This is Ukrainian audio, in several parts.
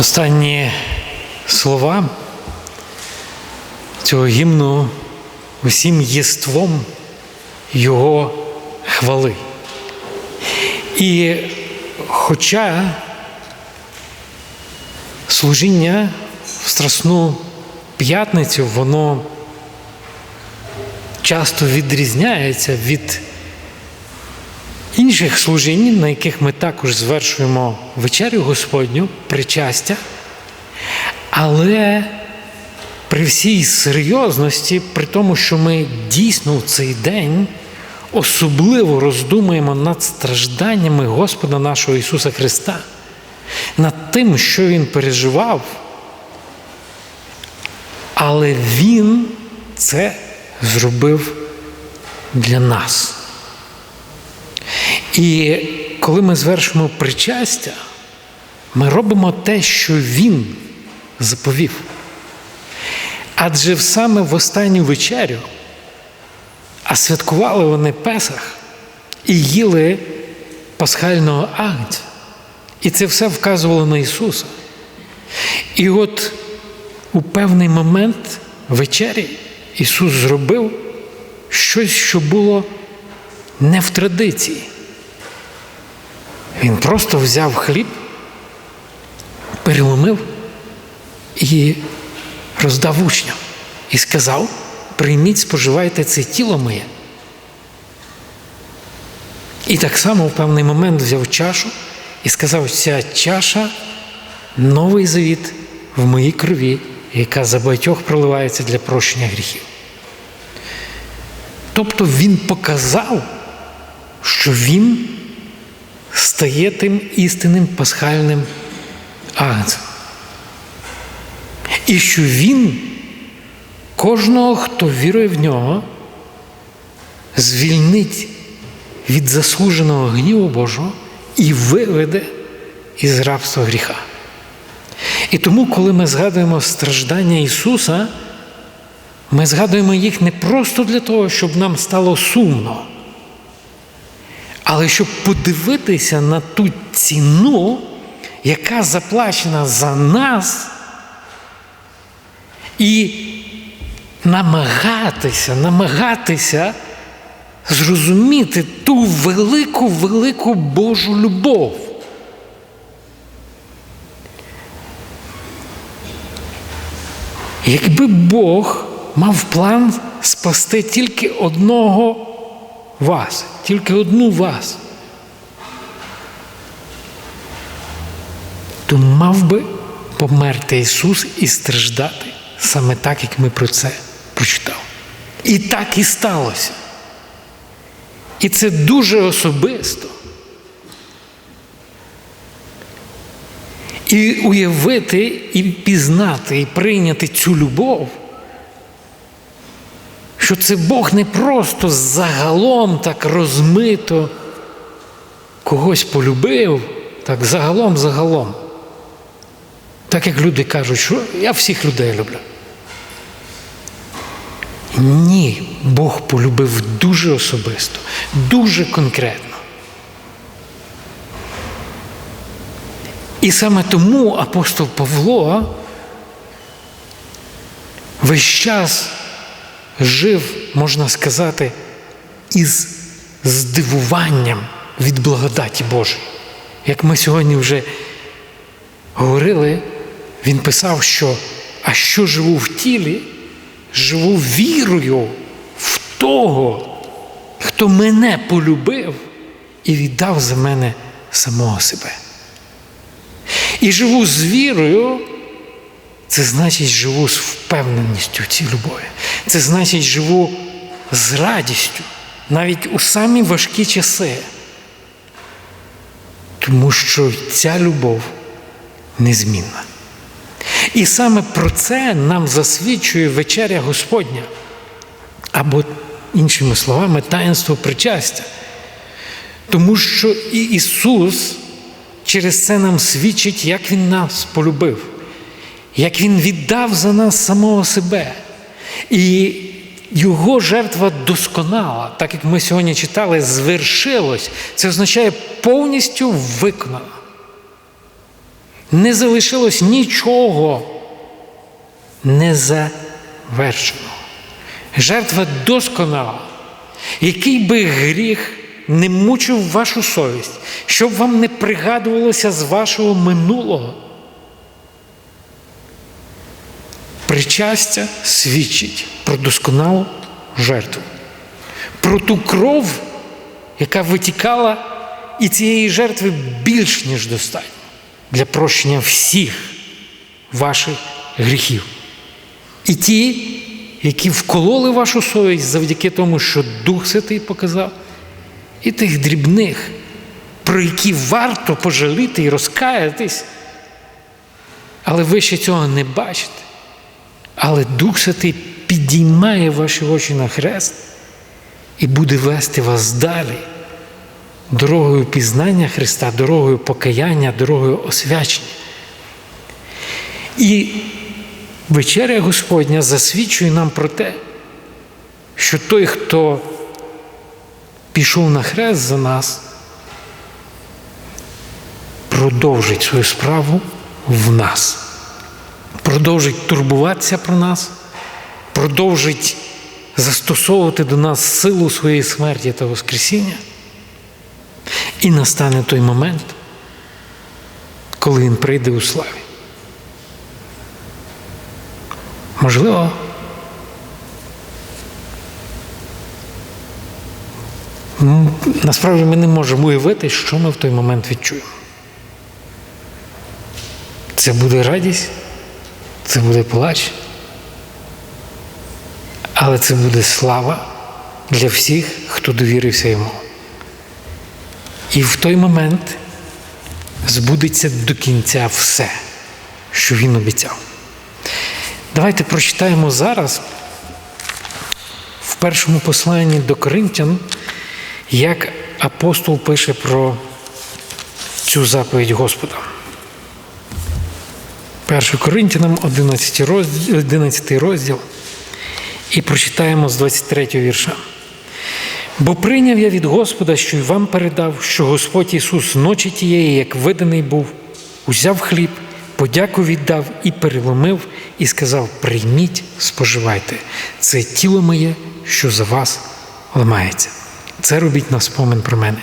Останні слова цього гімну усім єством його хвали. І хоча служіння в Страсну п'ятницю, воно часто відрізняється від інших служінь, на яких ми також звершуємо вечерю Господню, причастя, але при всій серйозності, при тому, що ми дійсно в цей день особливо роздумуємо над стражданнями Господа нашого Ісуса Христа, над тим, що Він переживав, але Він це зробив для нас. І коли ми звершимо причастя, ми робимо те, що Він заповів. Адже саме в останню вечерю, а святкували вони Песах і їли пасхального агнця. І це все вказувало на Ісуса. І от у певний момент вечері Ісус зробив щось, що було не в традиції. Він просто взяв хліб, переломив і роздав учням і сказав: прийміть, споживайте це тіло моє. І так само в певний момент взяв чашу і сказав: ця чаша новий завіт в моїй крові, яка за багатьох проливається для прощення гріхів. Тобто він показав, що він стає тим істинним пасхальним агнцем. І що він кожного, хто вірує в нього, звільнить від заслуженого гніву Божого і виведе із рабства гріха. І тому, коли ми згадуємо страждання Ісуса, ми згадуємо їх не просто для того, щоб нам стало сумно, але щоб подивитися на ту ціну, яка заплачена за нас, і намагатися, намагатися зрозуміти ту велику, велику Божу любов. Якби Бог мав план спасти тільки одного вас, тільки одну вас, то мав би померти Ісус і страждати саме так, як ми про це прочитали. І так і сталося. І це дуже особисто. І уявити, і пізнати, і прийняти цю любов, що це Бог не просто загалом так розмито когось полюбив, так загалом, загалом. Так як люди кажуть, що я всіх людей люблю. Ні, Бог полюбив дуже особисто, дуже конкретно. І саме тому апостол Павло весь час жив, можна сказати, із здивуванням від благодаті Божої. Як ми сьогодні вже говорили, він писав, що а що живу в тілі, живу вірою в того, хто мене полюбив і віддав за мене самого себе. І живу з вірою, це значить, живу з впевненістю в цій любові. Це значить, живу з радістю, навіть у самі важкі часи. Тому що ця любов незмінна. І саме про це нам засвідчує вечеря Господня, або, іншими словами, таїнство причастя. Тому що і Ісус через це нам свідчить, як Він нас полюбив, як Він віддав за нас самого себе. І Його жертва досконала, так як ми сьогодні читали, звершилось. Це означає повністю виконано. Не залишилось нічого не завершеного. Жертва досконала, який би гріх не мучив вашу совість, щоб вам не пригадувалося з вашого минулого. Причастя свідчить про досконалу жертву, про ту кров, яка витікала, і цієї жертви більш ніж достатньо для прощення всіх ваших гріхів. І ті, які вкололи вашу совість завдяки тому, що Дух Святий показав, і тих дрібних, про які варто пожаліти і розкаятись, але ви ще цього не бачите. Але Дух Святий підіймає ваші очі на хрест і буде вести вас далі дорогою пізнання Христа, дорогою покаяння, дорогою освячення. І вечеря Господня засвідчує нам про те, що той, хто пішов на хрест за нас, продовжить свою справу в нас, продовжить турбуватися про нас, продовжить застосовувати до нас силу своєї смерті та Воскресіння. І настане той момент, коли Він прийде у славі. Можливо, насправді ми не можемо уявити, що ми в той момент відчуємо. Це буде радість, це буде плач, але це буде слава для всіх, хто довірився йому. І в той момент збудеться до кінця все, що він обіцяв. Давайте прочитаємо зараз в першому посланні до Коринтян, як апостол пише про цю заповідь Господа. 1 Коринтянам 11 розділ, 11 розділ і прочитаємо з 23 вірша. Бо прийняв я від Господа, що й вам передав, що Господь Ісус ночі тієї, як виданий був, узяв хліб, подяку віддав і переломив, і сказав: Прийміть, споживайте, це тіло моє, що за вас ламається. Це робіть на спомин про мене.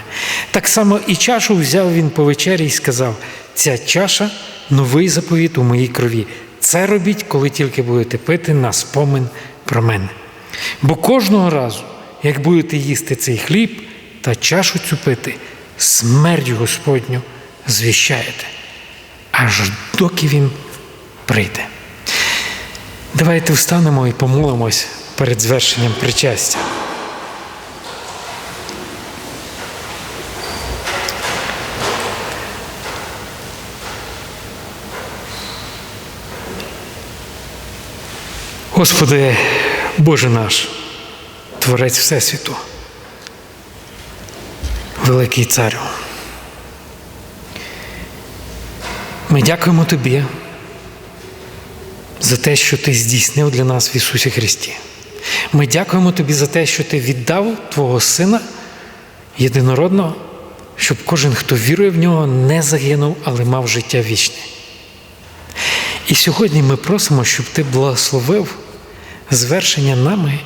Так само і чашу взяв він по вечері і сказав: ця чаша новий заповіт у моїй крові. Це робіть, коли тільки будете пити на спомин про мене. Бо кожного разу, як будете їсти цей хліб та чашу цю пити, смерть Господню звіщаєте, аж доки він прийде. Давайте встанемо і помолимось перед звершенням причастя. Господи, Боже наш, Творець Всесвіту, великий Царю. Ми дякуємо Тобі за те, що Ти здійснив для нас в Ісусі Христі. Ми дякуємо Тобі за те, що Ти віддав Твого Сина єдинородного, щоб кожен, хто вірує в нього, не загинув, але мав життя вічне. І сьогодні ми просимо, щоб Ти благословив звершення нами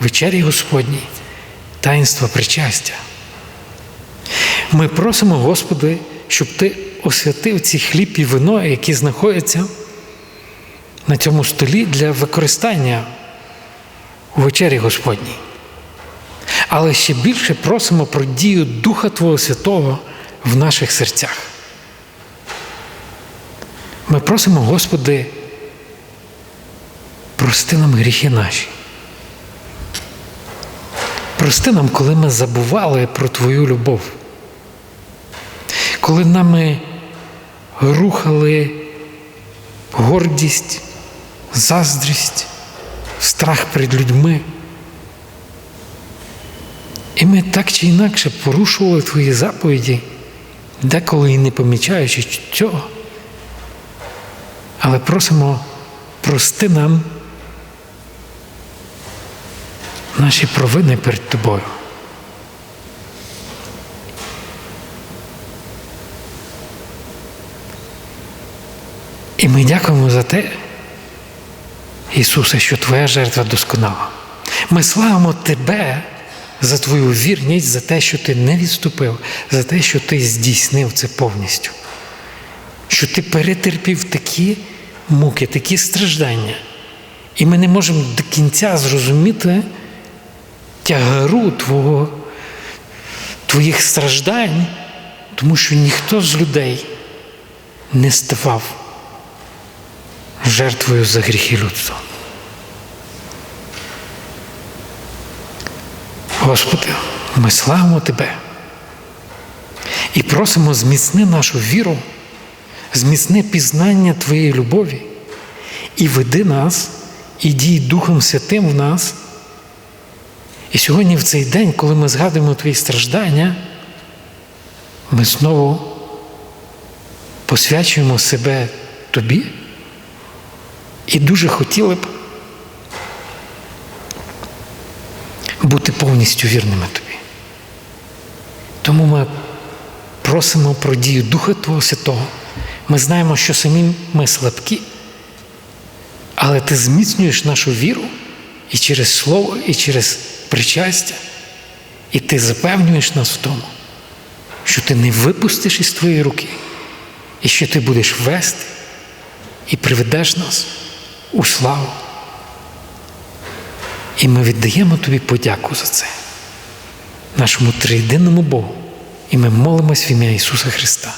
вечері Господній, таїнства причастя. Ми просимо, Господи, щоб Ти освятив ці хліб і вино, які знаходяться на цьому столі для використання у вечері Господній. Але ще більше просимо про дію Духа Твого Святого в наших серцях. Просимо, Господи, прости нам гріхи наші. Прости нам, коли ми забували про Твою любов, коли нами рухали гордість, заздрість, страх перед людьми. І ми так чи інакше порушували Твої заповіді, деколи і не помічаючи цього. Але просимо прости нам наші провини перед Тобою. І ми дякуємо за те, Ісусе, що Твоя жертва досконала. Ми славимо Тебе за Твою вірність, за те, що Ти не відступив, за те, що Ти здійснив це повністю, що Ти перетерпів такі муки, такі страждання. І ми не можемо до кінця зрозуміти тягару Твого, Твоїх страждань, тому що ніхто з людей не ставав жертвою за гріхи людства. Господи, ми славимо Тебе і просимо зміцни нашу віру, зміцни пізнання Твоєї любові і веди нас, і дій Духом Святим в нас. І сьогодні, в цей день, коли ми згадуємо Твої страждання, ми знову посвячуємо себе Тобі і дуже хотіли б бути повністю вірними Тобі. Тому ми просимо про дію Духа Твого Святого. Ми знаємо, що самі ми слабкі, але Ти зміцнюєш нашу віру і через Слово, і через причастя, і Ти запевнюєш нас в тому, що Ти не випустиш із Твоєї руки, і що Ти будеш вести і приведеш нас у славу. І ми віддаємо Тобі подяку за це, нашому триєдинному Богу. І ми молимось в ім'я Ісуса Христа.